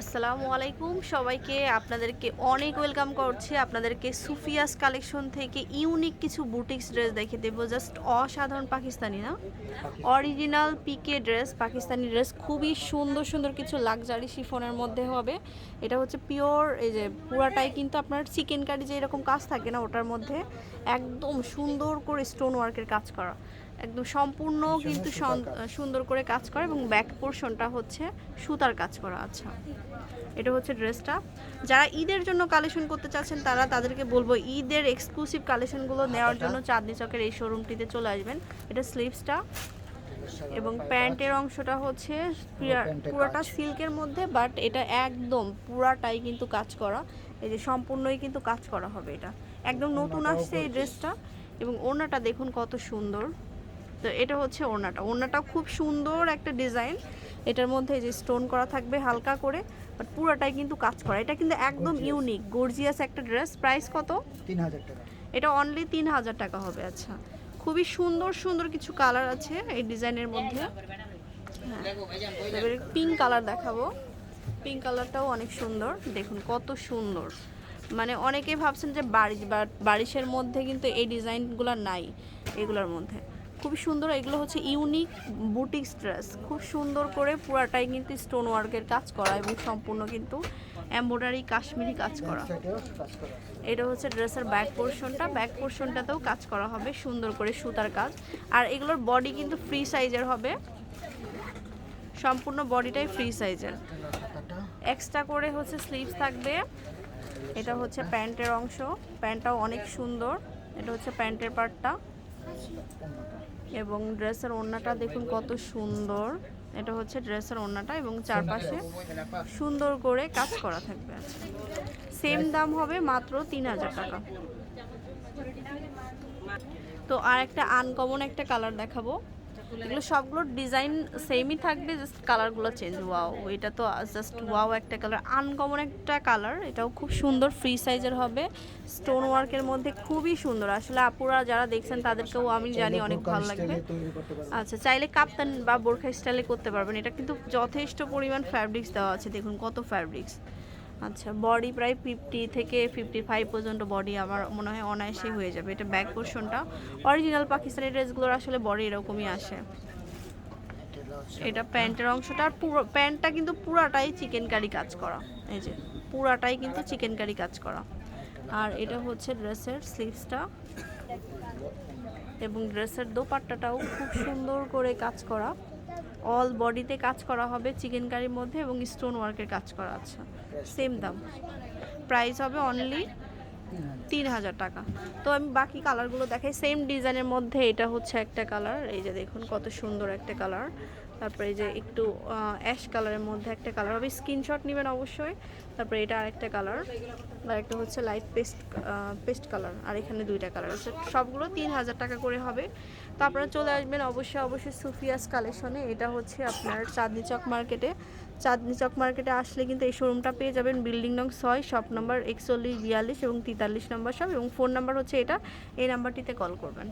আসসালামু আলাইকুম। সবাইকে আপনাদেরকে অনেক ওয়েলকাম করছি। আপনাদেরকে সুফিয়াস কালেকশন থেকে ইউনিক কিছু বুটিক্স ড্রেস দেখে দেবো। জাস্ট অসাধারণ পাকিস্তানি, না? Original PK dress, Pakistani dress. খুবই সুন্দর সুন্দর কিছু লাক্সারি শিফনের মধ্যে হবে। এটা হচ্ছে পিওর, এই যে পুরাটাই কিন্তু আপনার চিকেন কারি যে এরকম কাজ থাকে না, ওটার মধ্যে একদম সুন্দর করে স্টোন ওয়ার্কের কাজ করা। একদম সম্পূর্ণ কিন্তু সুন্দর করে কাজ করা এবং ব্যাক পোর্শনটা হচ্ছে সুতার কাজ করা আচ্ছা। এটা হচ্ছে ড্রেসটা যারা ঈদের জন্য কালেকশন করতে চাচ্ছেন তারা তাদেরকে বলব ঈদের এক্সক্লুসিভ কালেকশনগুলো নেওয়ার জন্য চাঁদনি চকের এই শোরুমটিতে চলে আসবেন। এটা স্লিভসটা এবং প্যান্টের অংশটা হচ্ছে পুরা- পুরোটা সিল্কের মধ্যে বাট এটা একদম পুরাটাই কিন্তু কাজ করা। এই যে সম্পূর্ণই কিন্তু কাজ করা হবে এটা। একদম নতুন আসছে এই ড্রেসটা এবং ওড়নাটা দেখুন কত সুন্দর। তো এটা হচ্ছে ওড়নাটা। ওড়নাটা খুব সুন্দর একটা ডিজাইন। এটার মধ্যে যে স্টোন করা থাকবে হালকা করে বাট পুরোটাই কিন্তু কাজ করা। এটা কিন্তু একদম ইউনিক গর্জিয়াস একটা ড্রেস প্রাইস কত? তিন হাজার টাকা। এটা অনলি তিন হাজার টাকা হবে আচ্ছা। খুবই সুন্দর সুন্দর কিছু কালার আছে এই ডিজাইনের মধ্যে। এবারে পিঙ্ক কালার দেখাবো। পিঙ্ক কালারটাও অনেক সুন্দর। দেখুন কত সুন্দর। মানে অনেকেই ভাবছেন যে বাড়ি বা- বারিশের মধ্যে কিন্তু এই ডিজাইনগুলো নাই এগুলোর মধ্যে। খুবই সুন্দর, এগুলো হচ্ছে ইউনিক বুটিক্স ড্রেস। খুব সুন্দর করে পুরাটাই কিন্তু স্টোন ওয়ার্কের কাজ করা এবং সম্পূর্ণ কিন্তু এমব্রয়ডারি কাশ্মীরি কাজ করা সাইডেও কাজ করা। এটা হচ্ছে ড্রেসের ব্যাক পোর্শনটা। ব্যাক পোর্শনটাতেও কাজ করা হবে, সুন্দর করে সুতার কাজ। আর এগুলোর বডি কিন্তু ফ্রি সাইজের হবে। সম্পূর্ণ বডিটাই ফ্রি সাইজের। এক্সট্রা করে হচ্ছে স্লিভস থাকবে। এটা হচ্ছে প্যান্টের অংশ। প্যান্টটাও অনেক সুন্দর। এটা হচ্ছে প্যান্টের পার্টটা। এবং ড্রেসের ওড়নাটা দেখুন কত সুন্দর। এটা হচ্ছে ড্রেসের ওড়নাটা এবং চারপাশে সুন্দর করে কাজ করা থাকবে সেম দাম হবে মাত্র তিন হাজার টাকা। তো আর একটা আনকমন একটা কালার দেখাবো। এগুলো সবগুলো ডিজাইন সেমই থাকবে জাস্ট কালারগুলো চেঞ্জ ওয়াও এটা তো জাস্ট ওয়াও একটা কালার আনকমন একটা কালার এটাও খুব সুন্দর ফ্রি সাইজের হবে স্টোন ওয়ার্কের মধ্যে খুবই সুন্দর আসলে আপুরা যারা দেখছেন তাদেরকেও আমি জানি অনেক ভালো লাগবে। আচ্ছা চাইলে কাপ্তান বা বোরখা স্টাইলে করতে পারবেন এটা কিন্তু যথেষ্ট পরিমাণ ফ্যাব্রিক্স দেওয়া আছে দেখুন কত ফ্যাব্রিক্স আচ্ছা বডি প্রায় ফিফটি থেকে ফিফটি ফাইভ পর্যন্ত বডি আমার মনে হয় অনায়াসেই হয়ে যাবে। এটা ব্যাক পোর্শনটা অরিজিনাল পাকিস্তানি ড্রেসগুলোর আসলে বডি এরকমই আসে। এটা প্যান্টের অংশটা আর পুরো, প্যান্টটা কিন্তু পুরাটাই চিকেন কারি কাজ করা। এই যে, পুরাটাই কিন্তু চিকেন কারি কাজ করা। আর এটা হচ্ছে ড্রেসের স্লিভসটা এবং ড্রেসের দোপাট্টাটাও খুব সুন্দর করে কাজ করা। অল বডিতে কাজ করা হবে চিকেন কারির মধ্যে এবং স্টোন ওয়ার্কের কাজ করা আছে। সেম দাম। প্রাইস হবে অনলি তিন হাজার টাকা। তো আমি বাকি কালারগুলো দেখাই। সেম ডিজাইনের মধ্যে এটা হচ্ছে একটা কালার এই যে দেখুন কত সুন্দর একটা কালার তারপরে যে একটু অ্যাশ কালারের মধ্যে একটা কালার হবে স্ক্রিনশট নেবেন অবশ্যই। তারপরে এটা আরেকটা কালার আর একটা হচ্ছে লাইট পেস্ট পেস্ট কালার আর এখানে দুইটা কালার আছে। সবগুলো তিন হাজার টাকা করে হবে। তো আপনারা চলে আসবেন অবশ্যই অবশ্যই সুফিয়াস কালেকশনে এটা হচ্ছে আপনার চাঁদনি চক মার্কেটে চাঁদনি চক মার্কেটে আসলে কিন্তু এই শোরুমটা পেয়ে যাবেন বিল্ডিং নং ছয় শপ নম্বর একচল্লিশ, বিয়াল্লিশ এবং তেতাল্লিশ নম্বর সব এবং ফোন নাম্বার হচ্ছে এটা। এই নাম্বারটিতে কল করবেন।